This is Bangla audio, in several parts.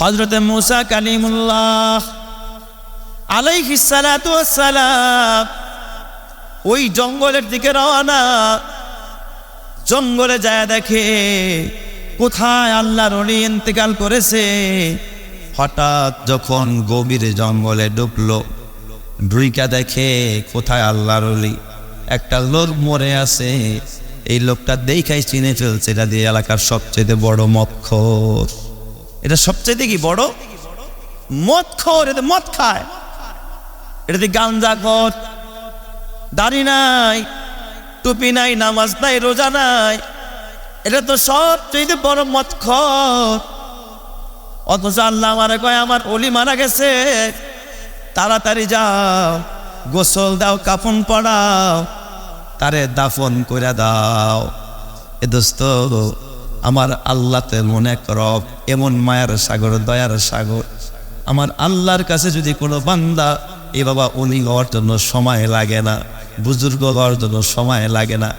হজরতে মুসা কালিমুল্লাহ আলাইহিসালাম ওই জঙ্গলের দিকে রওনা। জঙ্গলে যায় দেখে কোথায় আল্লাহর অলি ইন্তেকাল করেছে। হঠাৎ যখন গভীর জঙ্গলে ডুবলো ডুইকা দেখে কোথায় আল্লাহর অলি একটা লোক মরে আছে। এই লোকটা দেখাই চিনে ফেলছে, এটা দিয়ে এলাকার সবচেয়ে বড় মৎখর। এটা সবচেয়ে কি বড়? মদ খোর, এটা মদ খায়। এটা দিয়ে গাঞ্জা খর। দাড়ি নাই, টুপি নাই, নামাজ নাই, রোজা নাই। এটা তো সবচেয়ে বড় মদ খর। অথচ আল্লাহ আমার কয়, আমার অলি মারা গেছে। তাড়াতাড়ি যাও, গোসল দাও, কাফন পড়াও তারে দাফন করে দাও। এ দোস্ত আমার আল্লাহতে মনে রব এমন মায়ার সাগর, দয়ার সাগর। আমার আল্লাহর কাছে যদি কোনো বান্দা, এ বাবা উনি হওয়ার জন্য সময় লাগে না, বুজুর্গ হওয়ার জন্য সময় লাগে না।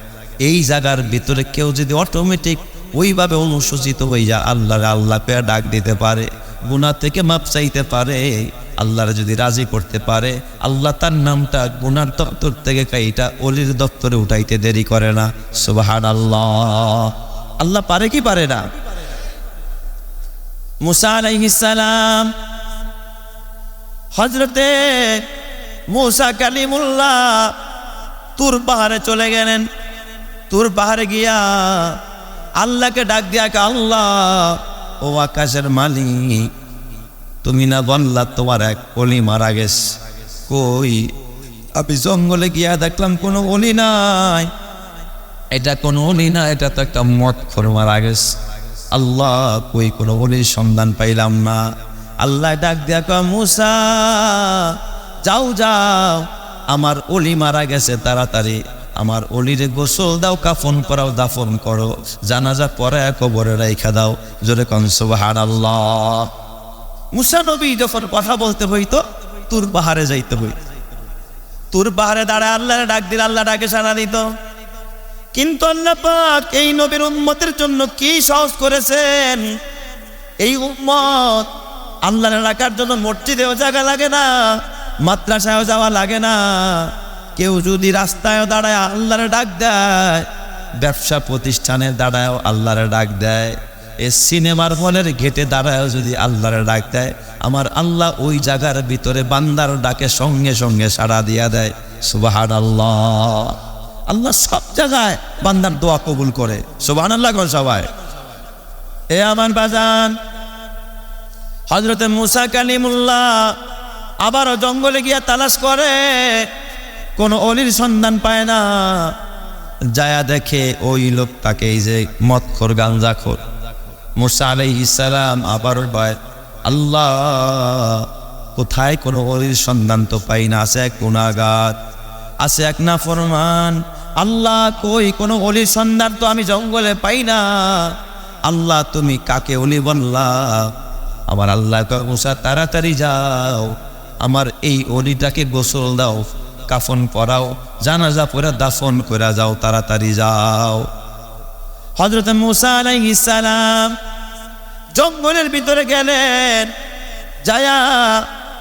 এই জায়গার ভিতরে কেউ যদি অটোমেটিক ওইভাবে অনুসূচিত হয়ে যায়, আল্লাহর আল্লাহ পেয়ে ডাক দিতে পারে গুণা থেকে মাপ চাইতে পারে, আল্লাহর যদি রাজি করতে পারে, আল্লাহ তার নামটা গুনার দপ্তর থেকে এটা অলির দপ্তরে উঠাইতে দেরি করে না। সুবাহান আল্লাহ আল্লাহ পারে কি পারে না? মুসা আলাইহিসালাম হজরতে মুসা কালিমুল্লাহ তুর পাহাড়ে চলে গেলেন। তুর পাহাড়ে গিয়া আল্লাহকে ডাক দিয়া আল্লাহ, ও আকাশের মালিক, তুমি না বললা তোমার এক অলি মারা গেছে। কই? আমি জঙ্গলে গিয়া দেখলাম কোনো অলি নাই। এটা কোনো অলি না, এটা তো একটা মত খর মারা গেছে আল্লাহ, কই কোনো অলির সন্ধান পাইলাম না। আল্লাহ ডাক দিয়া মুসা, যাও যাও। আমার অলি মারা গেছে, তাড়াতাড়ি। আমার অলিরে গোসল দাও, কাফন করাও, দাফন করো। জানাজা পরে কবরে রাইখা দাও। জোরে কন সুবহান আল্লাহ মুসা নবী যখন কথা বলতে হইতো, তুর পাহাড়ে যাইতে হইত। তুর পাহাড়ে দাঁড়ায় আল্লাহ ডাক দিল আল্লাহ ডাকে সারা দিত। কিন্তু আল্লাহ পাক এই নবীর উম্মতের জন্য কি সহজ করেছেন? এই উম্মত আল্লাহর রাখার জন্য মসজিদেও জায়গা লাগে না, মাদ্রাসায়ও যাওয়া লাগে না। কেউ যদি রাস্তায় দাঁড়ায় আল্লাহরে ডাক দেয়, ব্যবসা প্রতিষ্ঠানে দাঁড়ায়ও আল্লাহরে ডাক দেয়। এ সিনেমার হলের ঘেটে দাঁড়ায়ও যদি আল্লাহরে ডাক দেয়, আমার আল্লাহ ওই জায়গার ভিতরে বান্দার ডাকে সঙ্গে সঙ্গে সাড়া দিয়া দেয়। সুবাহান আল্লাহ আল্লাহ সব জায়গায় বান্দার দোয়া কবুল করে। সুবাহান আল্লাহ কর সবাই। এ আমার বাজান হজরতে মুসা কালিমুল্লাহ আবারও জঙ্গলে গিয়া তালাশ করে, কোনো অলির সন্ধান পায় না। যায়া দেখে ওই লোক লোকটাকে এই যে মৎখর গাঞ্জাখোর মুসা আলাই ইসালাম আবারও পায় আল্লাহ, কোথায় কোনো অলির সন্ধান তো পাই না, আছে গুণাগার আছে এক না ফরমান। আল্লাহ কই, কোনো অলির সন্ধান তো আমি জঙ্গলে পাই না। আল্লাহ তুমি কাকে অলি বললা? আমার আল্লাহ মুসা, তাড়াতাড়ি যাও। আমার এই অলিটাকে গোসল দাও, কাফন পরাও, জানাজা পরে দাফন করে যাও, তাড়াতাড়ি যাও। হজরত মুসা সালাম জঙ্গলের ভিতরে গেলেন, যায়া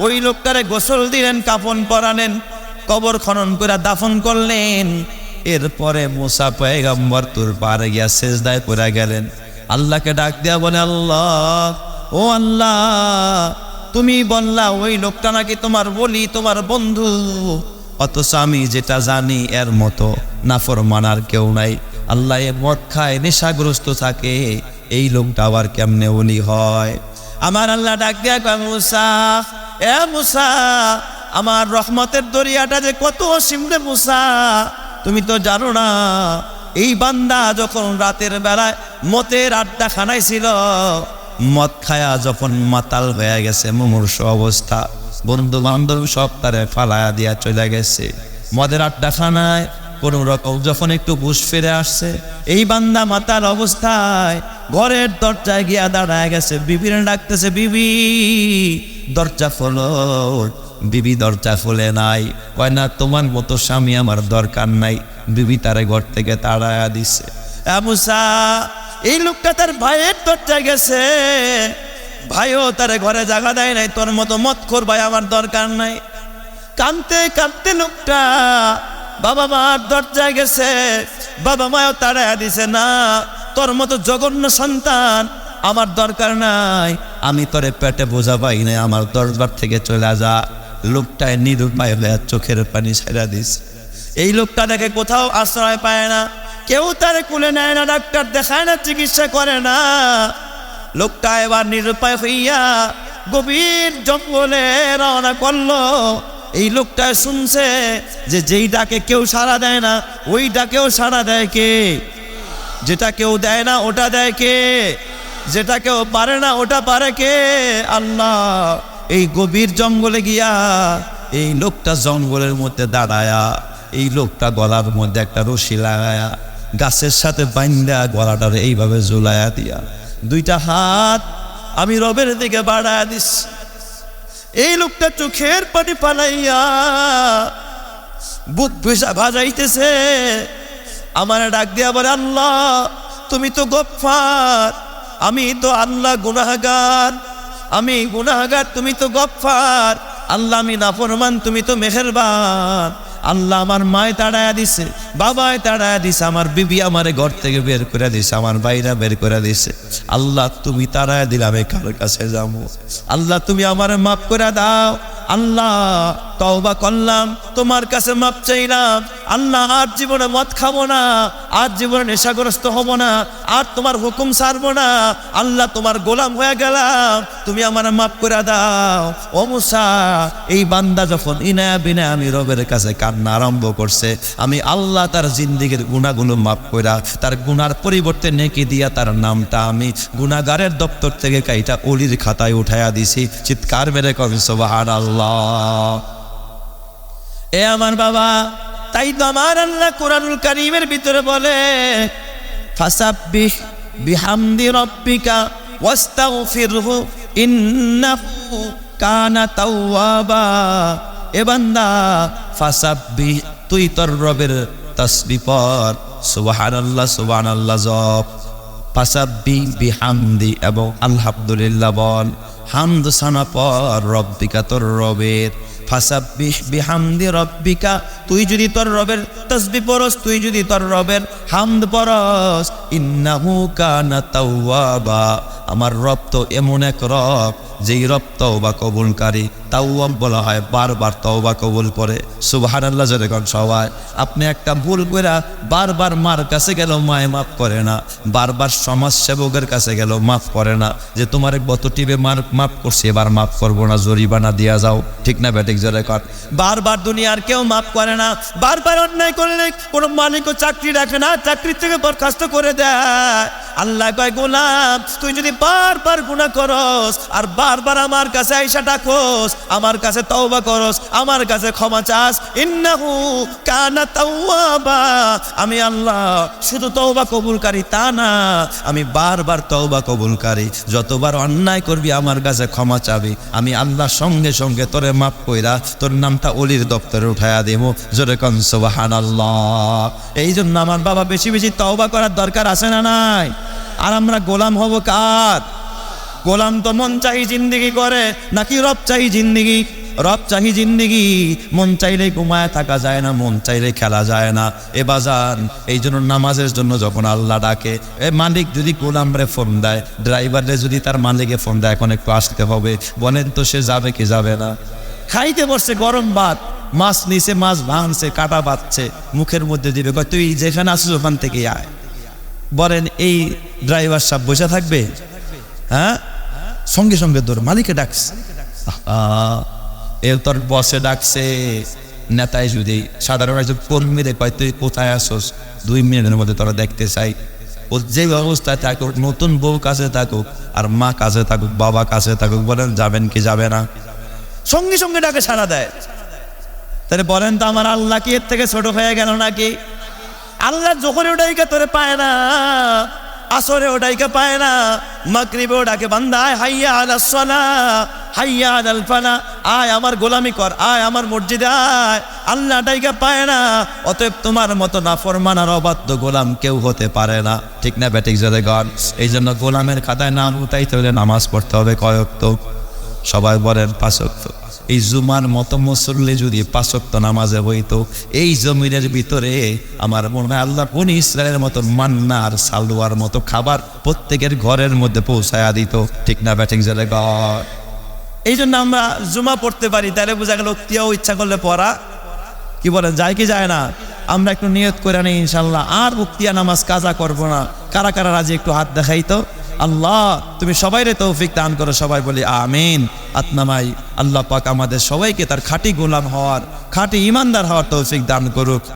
ওই লোকটারে গোসল দিলেন, কাফন পরালেন। কবর খনন করে দাফন করলেন। এরপরে মুসা পয়গম্বর তোর পারে গিয়া শেষদায় পড়ে গেলেন। আল্লাহকে ডাক দেয়া বলে, আল্লাহ, ও আল্লাহ, তুমি বললা, ওই লোকটা নাকি তোমার বলি, তোমার বন্ধু। অথচ আমি যেটা জানি, এর মতো নাফর মানার কেউ নাই। আল্লাহ এ মদ খায়, নেশাগ্রস্ত থাকে। এই লোকটা আবার কেমনে উনি হয়? আমার আল্লাহ ডাক দেয়া মুসা, এ মুসা আমার রহমতের দরিয়াটা যে কত অসীম রে মুসা, তুমি তো জানো না। এই বান্দা যখন রাতের বেলায় মতের আড্ডা খানায় ছিল, মদ খায়া যখন মাতাল হয়ে গেছে, মুমূর্ষ অবস্থা। বন্ধু বান্ধব সব তারে ফালায়া দিয়া চলে গেছে। মদের আড্ডা খানায় কোন রকম যখন একটু বুঝ ফিরে আসছে, এই বান্দা মাতাল অবস্থায় ঘরের দরজায় গিয়া দাঁড়ায় গেছে। বিবির ডাকতেছে, বিবি, দরজা ফলো বিবি দরজা ফুলে নাই। কয়, না, তোমার মতো স্বামী আমার দরকার নাই। বিবি তারে ঘর থেকে তাড়ায়া দিছে। মুসা, এই লোকটা তার ভাইয়ের দরজায় গেছে। ভাইও তারে ঘরে জায়গা দেয় নাই। তোর মতো মত খোর ভাই আমার দরকার নাই। কানতে কানতে লোকটা, বাবা মার দরজায় গেছে। বাবা মাও তাড়ায় দিছে, না, তোর মতো জঘন্য সন্তান আমার দরকার নাই। আমি তোরে পেটে বোঝা পাই নাই। আমার দরবার থেকে চলে যা। লোকটায় নিরুপায় হয়ে চোখের পানি ছেড়া দিস। এই লোকটা দেখে কোথাও আশ্রয় পায় না। কেউ তারে কুলে নেয় না, ডাক্তার দেখায় না, চিকিৎসা করে না। লোকটা এবার নিরুপায় হইয়া গভীর জঙ্গলে রওনা করল। এই লোকটা শুনছে যে যেই ডাকে কেউ সাড়া দেয় না, ওই ডাকেও সাড়া দেয় কে? যেটা কেউ দেয় না, ওটা দেয় কে? যেটা কেউ পারে না, ওটা পারে কে? আল্লাহ। এই গভীর জঙ্গলে গিয়া এই লোকটা জঙ্গলের মধ্যে দাঁড়ায়া, এই লোকটা গলার মধ্যে একটা রশি লাগায়া, গাছের সাথে বাইন্দা গলাটার এইভাবে ঝুলাইয়া দিয়া, দুইটা হাত আমি রবের দিকে বাড়ায়া দিস এই লোকটা চোখের পানি পালাইয়া বুধ ভেসা ভাজাইতেছে আমার ডাক দিয়া বলে, আল্লাহ, তুমি তো গফার আমি তো আল্লাহ গুনাহগার। আমি গুনাগার তুমি তো গফার আল্লাহ আমি নাফরমান, তুমি তো মেহেরবান। আল্লাহ আমার মায় তাড়ায়া দিছে, বাবায় তাড়ায়া দিছে, আমার বিবি আমার ঘর থেকে বের করে দিছে, আমার বাইরা বের করে দিছে। আল্লাহ তুমি তাড়ায় দিলে আমি কার কাছে যাব। আল্লাহ তুমি আমার মাফ করে দাও। আল্লাহ তওবা করলাম, তোমার কাছে মাপ চাইলাম, আল্লাহ আর জীবনে মদ খাব না, আর জীবনে নেশাগ্রস্ত হব না, আর তোমার হুকুম ছাড়বো না, আল্লাহ তোমার গোলাম হয়ে গেলাম, তুমি আমার মাফ করে দাও। ও মুসা, এই বান্দা যখন ইনায়া বিনা আমি রবের কাছে কান্না আরম্ভ করছে, আমি আল্লাহ তার জিন্দিগির গুণাগুলো মাফ কইরা, তার গুনার পরিবর্তে নেকি দিয়া তার নামটা আমি গুনাগারের দপ্তর থেকে কাইটা অলির খাতায় উঠাইয়া দিছি, চিৎকার মেরে কবি সোবাহান আল্লাহ এ আমার বাবা, তাই তো আমার আল্লাহ কোরআনুল কারিমের ভিতরে বলে, ফাসাব্বিহ রব্বিকা কানা এ বান্দা তুই তোর রবের এবং আলহামদুলিল্লাহ বল। হামদ সানা পর রব্বিকা তোর রবের। ফাসাব্বিহ বিহামদি রব্বিকা, তুই যদি তোর রবের তসবি পরস তুই যদি তোর রবের হামদ পরস ইন্নাহু কানা তাওয়াবা, আমার রব তো এমন এক রব। যেই রব তওবা কবুলকারী তাওয়াব বলা হয়, বারবার তওবা কবুল করে। সুবহানাল্লাহ জোরে কোন সবাই। আপনি একটা ভুল কইরা বারবার মার কাছে গেল মায় মাফ করে না। বারবার সমাজ সেবকের কাছে গেল মাফ করে না। যে তোমার গত টিপে মার মাফ করছে, এবার মাফ করব না, জরিমানা দিয়া যাও। ঠিক না ব্যাটিক জোরে কর বারবার দুনিয়ার কেউ মাফ করে না। বারবার অন্যায় করলে কোনো মালিকও চাকরি রাখে না, চাকরির থেকে বরখাস্ত করে দেয়। আল্লাহ কয়, গোলাম, তুই যদি বারবার গুণা করস, আর বারবার আমার কাছে আইসা ডাকোস, আমার কাছে তওবা করস, আমার কাছে ক্ষমা চাস। ইন্নাহু কানা তাওয়াবা। আমি আল্লাহ, শুধু তওবা কবুলকারী তা না, আমি বারবার তওবা কবুলকারী। যতবার অন্যায় করবি, আমার কাছে ক্ষমা চাবি। আমি আল্লাহ সঙ্গে সঙ্গে তোরে মাফ কইরা তোর নামটা অলির দপ্তরে উঠাইয়া দেবো জোরে কন, সুবহানাল্লাহ। এই জন্য আমার বাবা বেশি বেশি তওবা করার দরকার আছে না নাই? আর আমরা গোলাম হব কার? গোলাম তো মন চাই জিন্দিগি করে, নাকি রব চাই জিন্দিগি? রব চাহি জিন্দিগি, মন চাইলে ঘুমায় থাকা যায় না, মন চাইলে খেলা যায় না। এ বাজান, এই জন্য নামাজের জন্য যখন আল্লাহ ডাকে, এ মালিক যদি গোলামরে ফোন দেয় ড্রাইভারে যদি তার মালিকে ফোন দেয়, এখন একটু আসতে হবে। বলেন তো সে যাবে কি যাবে না? খাইতে বসছে গরম ভাত, মাছ নিচে মাছ ভাঙছে, কাটা বাচ্ছে মুখের মধ্যে দিবে তুই যেখানে আসিস ওখান থেকে আয়। বলেন, এই ড্রাইভার সাহেব বসে থাকবে? হ্যাঁ? সঙ্গে সঙ্গে তোর মালিকে ডাকছে। এর তোর বসে ডাকছে। নেতায় যদি সাধারণ একজন কর্মীদের কয়, তুই কোথায় আসোস? দুই মিনিটের মধ্যে তোরা দেখতে চাই। ও যে অবস্থায় থাকুক, নতুন বউ কাছে থাকুক, আর মা কাছে থাকুক, বাবা কাছে থাকুক, বলেন, যাবেন কি যাবে না? সঙ্গে সঙ্গে ডাকে সাড়া দেয়। তাহলে বলেন তো, আমার আল্লাহ কি এর থেকে ছোট হয়ে গেল নাকি? আল্লাহ যখন ওটাইকে তোরে পায় না, আসরে ওটাইকে পায় না। মাগরিবে ডাকে, বান্দায়, হাইয়া আল সলা, হাইয়া আল ফালা, আয় আমার গোলামি কর, আয় আমার মসজিদে আয়, আল্লাহ ডাইকা পায় না, অতএব তোমার মতো নাফরমান আর অবাধ্য গোলাম কেউ হতে পারে না। ঠিক না ব্যাটিক জলে গন? এই জন্য গোলামের খাতায় নাম উঠাইতে হলে নামাজ পড়তে হবে কয়ক্ত সবাই বলেন পাঁচক্ত এই জুমার মতো মুসল্লি যদি পাঁচক্ত নামাজে হইতো এই জমিনের ভিতরে আমার মনে হয় আল্লাহ কোন ইসরায়েলের মতো মান্না আর সালুয়ার মতো খাবার প্রত্যেকের ঘরের মধ্যে পৌঁছায়া দিত। ঠিক না, ব্যাটিং জেলে ঘর এই জন্য আমরা জুমা পড়তে পারি, তাহলে বোঝা গেল কেউ ইচ্ছা করলে পড়া। কি বলেন, যায় কি যায় না? আমরা একটু নিয়ত করে নিই ইনশাল্লাহ আর উক্তিয়া নামাজ কাজা করব না। কারা কারা রাজি একটু হাত দেখাই তো আল্লাহ, তুমি সবাইরে তৌফিক দান করো, সবাই বলি আমিন। আতনামাই আল্লাহ পাক আমাদের সবাইকে তার খাঁটি গোলাম হওয়ার, খাঁটি ইমানদার হওয়ার তৌফিক দান করুক।